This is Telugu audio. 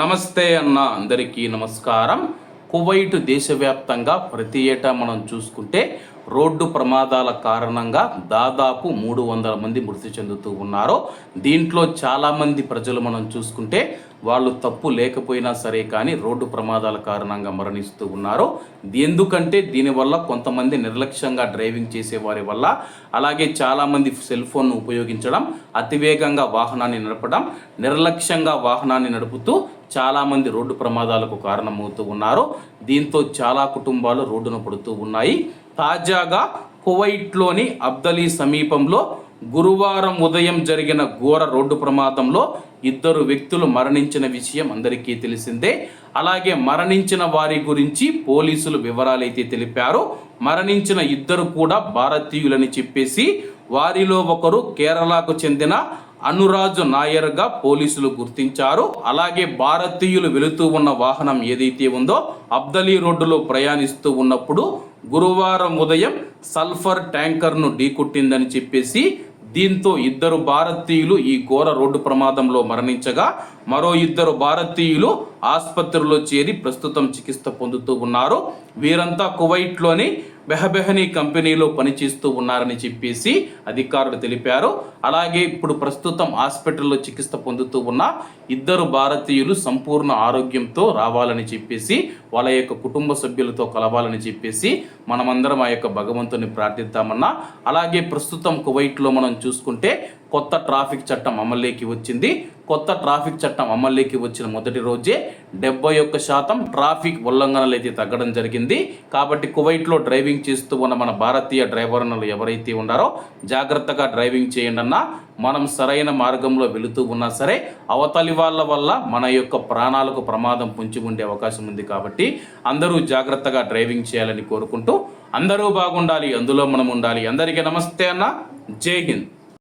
నమస్తే అన్న అందరికీ నమస్కారం. కువైట్ దేశవ్యాప్తంగా ప్రతి ఏటా మనం చూసుకుంటే రోడ్డు ప్రమాదాల కారణంగా దాదాపు మూడు వందల మంది మృతి చెందుతూ ఉన్నారు. దీంట్లో చాలామంది ప్రజలు మనం చూసుకుంటే వాళ్ళు తప్పు లేకపోయినా సరే కానీ రోడ్డు ప్రమాదాల కారణంగా మరణిస్తూ ఉన్నారు. ఎందుకంటే దీనివల్ల కొంతమంది నిర్లక్ష్యంగా డ్రైవింగ్ చేసే వారి వల్ల అలాగే చాలామంది సెల్ ఫోన్ను ఉపయోగించడం అతివేగంగా వాహనాన్ని నడపడం నిర్లక్ష్యంగా వాహనాన్ని నడుపుతూ చాలామంది రోడ్డు ప్రమాదాలకు కారణమవుతూ ఉన్నారు. దీంతో చాలా కుటుంబాలు రోడ్డున పడుతూ ఉన్నాయి. తాజాగా కువైట్లోని అబ్దలీ సమీపంలో గురువారం ఉదయం జరిగిన ఘోర రోడ్డు ప్రమాదంలో ఇద్దరు వ్యక్తులు మరణించిన విషయం అందరికీ తెలిసిందే. అలాగే మరణించిన వారి గురించి పోలీసులు వివరాలైతే తెలిపారు. మరణించిన ఇద్దరు కూడా భారతీయులని చెప్పేసి వారిలో ఒకరు కేరళకు చెందిన అనురాజు నాయర్గా పోలీసులు గుర్తించారు. అలాగే భారతీయులు వెళుతూ ఉన్న వాహనం ఏదైతే ఉందో అబ్దలీ రోడ్డులో ప్రయాణిస్తూ ఉన్నప్పుడు గురువారం ఉదయం సల్ఫర్ ట్యాంకర్ను ఢీకొట్టిందని చెప్పేసి దీంతో ఇద్దరు భారతీయులు ఈ ఘోర రోడ్డు ప్రమాదంలో మరణించగా మరో ఇద్దరు భారతీయులు ఆసుపత్రిలో చేరి ప్రస్తుతం చికిత్స పొందుతూ ఉన్నారు. వీరంతా కువైట్లోని బెహబెహనీ కంపెనీలో పనిచేస్తూ ఉన్నారని చెప్పేసి అధికారులు తెలిపారు. అలాగే ఇప్పుడు ప్రస్తుతం హాస్పిటల్లో చికిత్స పొందుతూ ఉన్న ఇద్దరు భారతీయులు సంపూర్ణ ఆరోగ్యంతో రావాలని చెప్పేసి వాళ్ళ యొక్క కుటుంబ సభ్యులతో కలవాలని చెప్పేసి మనమందరం ఆ యొక్క భగవంతుని ప్రార్థిద్దామన్నా. అలాగే ప్రస్తుతం కువైట్లో మనం చూసుకుంటే కొత్త ట్రాఫిక్ చట్టం అమల్లోకి వచ్చింది. కొత్త ట్రాఫిక్ చట్టం అమల్లోకి వచ్చిన మొదటి రోజే డెబ్బై ఒక్క శాతం ట్రాఫిక్ ఉల్లంఘనలు అయితే తగ్గడం జరిగింది. కాబట్టి కువైట్లో డ్రైవింగ్ చేస్తూ ఉన్న మన భారతీయ డ్రైవర్లు ఎవరైతే ఉన్నారో జాగ్రత్తగా డ్రైవింగ్ చేయండి మనం సరైన మార్గంలో వెళుతూ ఉన్నా సరే అవతలి వాళ్ళ వల్ల మన యొక్క ప్రాణాలకు ప్రమాదం పుంచి ఉండే అవకాశం ఉంది కాబట్టి అందరూ జాగ్రత్తగా డ్రైవింగ్ చేయాలని కోరుకుంటూ అందరూ బాగుండాలి అందులో మనం ఉండాలి. అందరికీ నమస్తే అన్న. జై హింద్.